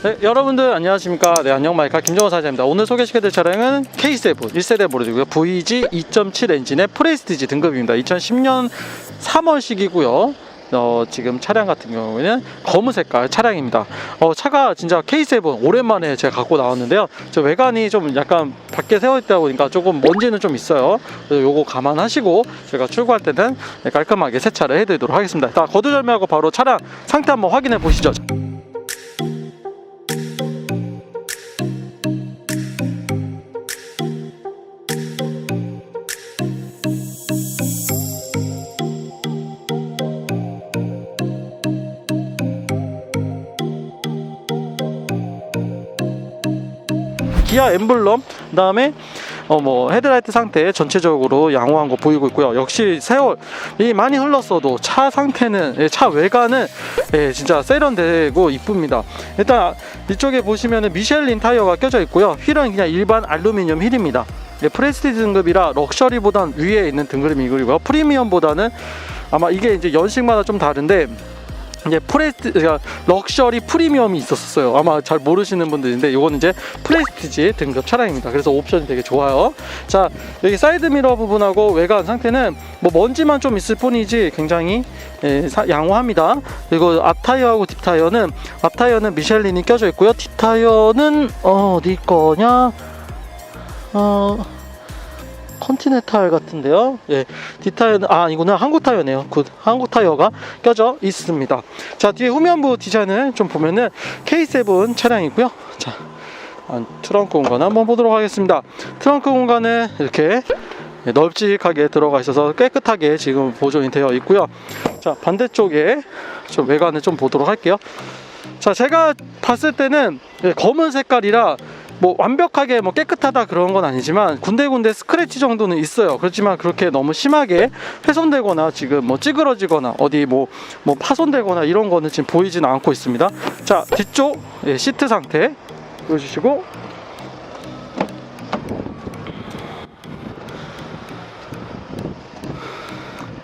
네, 여러분들 안녕하십니까? 네, 안녕 마이카 김정호 사장입니다. 오늘 소개시켜드릴 차량은 K7 1세대 모델이고요. VG 2.7 엔진의 프레스티지 등급입니다. 2010년 3월식이고요. 어, 지금 차량 같은 경우에는 검은 색깔 차량입니다. 어, 차가 진짜 K7 오랜만에 제가 갖고 나왔는데요. 저 외관이 좀 약간 밖에 세워 있다 보니까 조금 먼지는 좀 있어요. 그래서 요거 감안하시고 제가 출고할 때는 깔끔하게 세차를 해드리도록 하겠습니다. 자, 거두절미하고 바로 차량 상태 한번 확인해 보시죠. 기아 엠블럼 그다음에 어 뭐 헤드라이트 상태 전체적으로 양호한 거 보이고 있고요. 역시 세월 이 많이 흘렀어도 차 상태는 예, 차 외관은 예, 진짜 세련되고 이쁩니다. 일단 이쪽에 보시면은 미셸린 타이어가 껴져 있고요. 휠은 그냥 일반 알루미늄 휠입니다. 예, 프레스티지 등급이라 럭셔리보단 위에 있는 등급이고요. 프리미엄보다는 아마 이게 이제 연식마다 좀 다른데 이제 프레스티 그러니까 럭셔리 프리미엄이 있었어요. 아마 잘 모르시는 분들인데 이거는 이제 프레스티지 등급 차량입니다. 그래서 옵션이 되게 좋아요. 자 여기 사이드 미러 부분하고 외관 상태는 뭐 먼지만 좀 있을 뿐이지 굉장히 예, 사- 양호합니다. 그리고 앞 타이어하고 뒷 타이어는 앞 타이어는 미셸린이 껴져 있고요. 뒷 타이어는 어, 어디 거냐? 어 컨티넨탈 같은데요. 예, 뒷타이어는 아 이거는 한국 타이어네요. 굿 한국 타이어가 껴져 있습니다. 자 뒤에 후면부 디자인을 좀 보면은 K7 차량이고요. 자 아, 트렁크 공간 한번 보도록 하겠습니다. 트렁크 공간은 이렇게 예, 널찍하게 들어가 있어서 깨끗하게 지금 보존이 되어 있고요. 자 반대쪽에 좀 외관을 좀 보도록 할게요. 자 제가 봤을 때는 예, 검은 색깔이라 뭐 완벽하게 뭐 깨끗하다 그런 건 아니지만 군데군데 스크래치 정도는 있어요. 그렇지만 그렇게 너무 심하게 훼손되거나 지금 뭐 찌그러지거나 어디 뭐 뭐 파손되거나 이런 거는 지금 보이지는 않고 있습니다. 자 뒤쪽 예, 시트 상태 보여주시고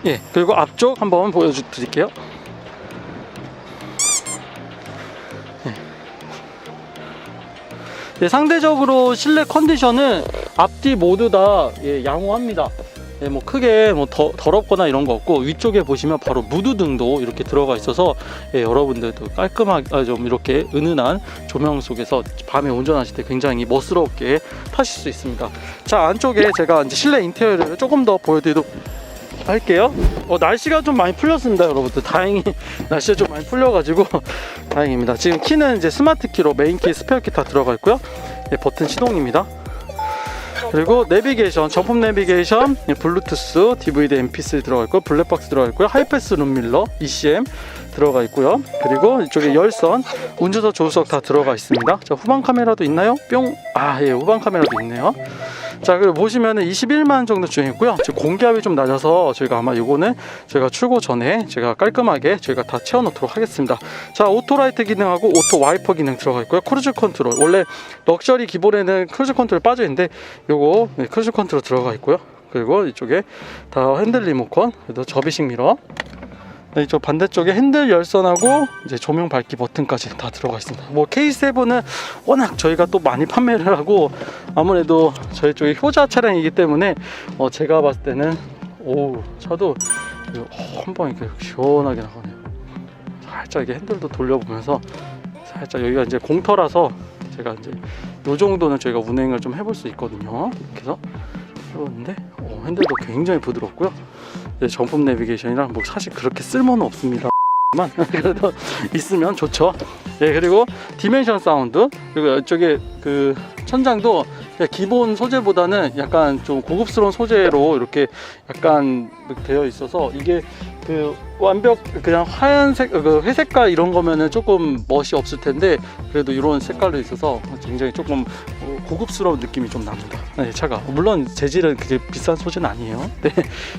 예 그리고 앞쪽 한번 보여드릴게요. 예, 상대적으로 실내 컨디션은 앞뒤 모두 다 예, 양호합니다. 예, 뭐 크게 뭐 더, 더럽거나 이런 거 없고 위쪽에 보시면 바로 무드등도 이렇게 들어가 있어서 예, 여러분들도 깔끔하게 아, 좀 이렇게 은은한 조명 속에서 밤에 운전하실 때 굉장히 멋스럽게 타실 수 있습니다. 자 안쪽에 제가 이제 실내 인테리어를 조금 더 보여드리도록 할게요. 어, 날씨가 좀 많이 풀렸습니다, 여러분들. 다행히 날씨가 좀 많이 풀려가지고 다행입니다. 지금 키는 이제 스마트 키로 메인 키, 스페어 키 다 들어가 있고요. 예, 버튼 시동입니다. 그리고 내비게이션, 정품 내비게이션, 예, 블루투스, DVD, MP3 들어가 있고 블랙박스 들어가 있고요. 하이패스 룸밀러, ECM 들어가 있고요. 그리고 이쪽에 열선, 운전석, 조수석 다 들어가 있습니다. 자, 후방 카메라도 있나요? 뿅. 아, 예, 후방 카메라도 있네요. 자, 그리고 보시면은 21만 정도 주행했고요. 지금 공기압이 좀 낮아서 저희가 아마 이거는 저희가 출고 전에 제가 깔끔하게 저희가 다 채워놓도록 하겠습니다. 자, 오토라이트 기능하고 오토 와이퍼 기능 들어가 있고요. 크루즈 컨트롤. 원래 럭셔리 기본에는 크루즈 컨트롤 빠져 있는데 요거 네, 크루즈 컨트롤 들어가 있고요. 그리고 이쪽에 다 핸들 리모컨, 그리고 접이식 미러. 네, 이쪽 반대쪽에 핸들 열선하고 이제 조명 밝기 버튼까지 다 들어가 있습니다. 뭐 K7은 워낙 저희가 또 많이 판매를 하고 아무래도 저희 쪽이 효자 차량이기 때문에 어 제가 봤을 때는 오 차도 한번 이렇게 시원하게 나가네요. 살짝 이게 핸들도 돌려보면서 살짝 여기가 이제 공터라서 제가 이제 요 정도는 저희가 운행을 좀 해볼 수 있거든요. 해서 해봤는데 어, 핸들도 굉장히 부드럽고요. 정품 내비게이션이랑 뭐 사실 그렇게 쓸모는 없습니다. 만 그래도 있으면 좋죠. 예 그리고 디멘션 사운드 그리고 이쪽에 그 천장도 기본 소재보다는 약간 좀 고급스러운 소재로 이렇게 약간 되어 있어서 이게 그 완벽 그냥 하얀색 그 회색깔 이런 거면은 조금 멋이 없을 텐데 그래도 이런 색깔로 있어서 굉장히 조금 어, 고급스러운 느낌이 좀 납니다. 네, 차가 물론 재질은 그게 비싼 소재는 아니에요. 네,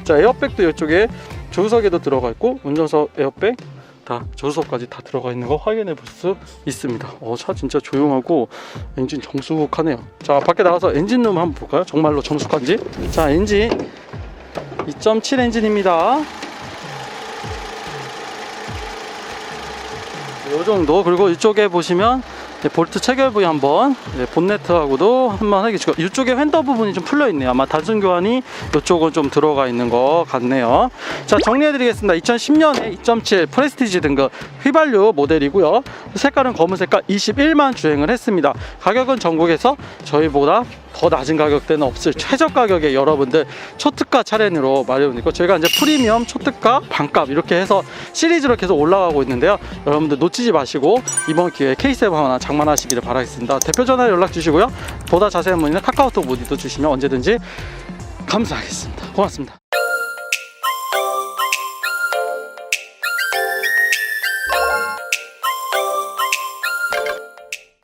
자 에어백도 이쪽에 조수석에도 들어가 있고 운전석 에어백 다 조수석까지 다 들어가 있는 거 확인해 볼 수 있습니다. 어, 차 진짜 조용하고 엔진 정숙하네요. 자 밖에 나가서 엔진룸 한번 볼까요? 정말로 정숙한지? 자 엔진 2.7 엔진입니다. 이 정도 그리고 이쪽에 보시면 네, 볼트 체결 부위 한번 네, 본네트하고도 한번 해주시고 이쪽에 휀더 부분이 좀 풀려 있네요. 아마 단순 교환이 이쪽은 좀 들어가 있는 것 같네요. 자 정리해드리겠습니다. 2010년에 2.7 프레스티지 등급 휘발유 모델이고요. 색깔은 검은 색깔 21만 주행을 했습니다. 가격은 전국에서 저희보다 더 낮은 가격대는 없을 최저 가격에 여러분들 초특가 차량으로 마련이고 저희가 이제 프리미엄 초특가 반값 이렇게 해서 시리즈로 계속 올라가고 있는데요. 여러분들 놓치지 마시고 이번 기회에 K7 하나 장만하시기를 바라겠습니다. 대표 전화로 연락 주시고요. 보다 자세한 문의는 카카오톡 문의도 주시면 언제든지 감사하겠습니다. 고맙습니다